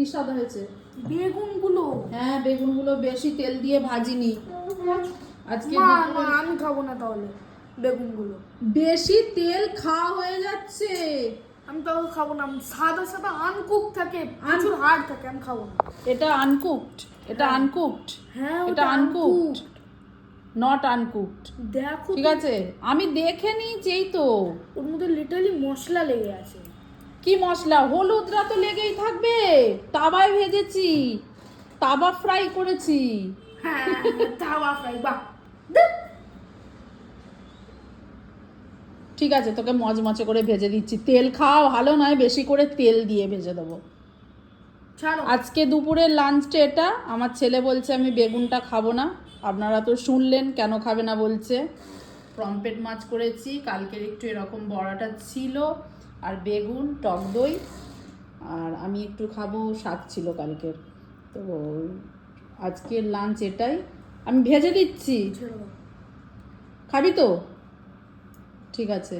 কি স্বাদ হয়েছে। বেগুনগুলো? হ্যাঁ বেগুনগুলো বেশি তেল দিয়ে ভাজিনি। আজকে আমি খাব না তাহলে বেগুনগুলো। বেশি তেল খাওয়া হয়ে যাচ্ছে। আমি তাহলে খাব না। সাদা সাদা আনকুক থাকে প্রচুর হার্ড থাকে আমি খাব না। এটা আনকুকড এটা আনকুকড। হ্যাঁ এটা আনকুকড। Not uncooked. দেখো ঠিক আছে? আমি দেখে নিয়েছি তো। ওর মধ্যে লিটারলি মশলা লেগে আছে। কি মশলা? হলুদরা তো লেগেই থাকবে। তাওয়ায় ভেজেছি। তাওয়া ফ্রাই করেছি। হ্যাঁ তাওয়া ফ্রাই বাহ। ঠিক আছে তোকে মচমচে করে ভেজে দিচ্ছি। তেল খাওয়া ভালো নয় বেশি করে তেল দিয়ে ভেজে দেবো। আজকে দুপুরের লাঞ্চটা এটা। আমার ছেলে বলছে আমি বেগুনটা খাব না। আপনারা তো শুনলেন কেন খাবে না বলছে। পম্পেট মাছ করেছি কালকের একটু এরকম বড়াটা ছিল আর বেগুন টক দই আর আমি একটু খাব শাক ছিল কালকের। তো আজকের লাঞ্চ এটাই। আমি ভেজে দিচ্ছি। খাবি তো? ঠিক আছে।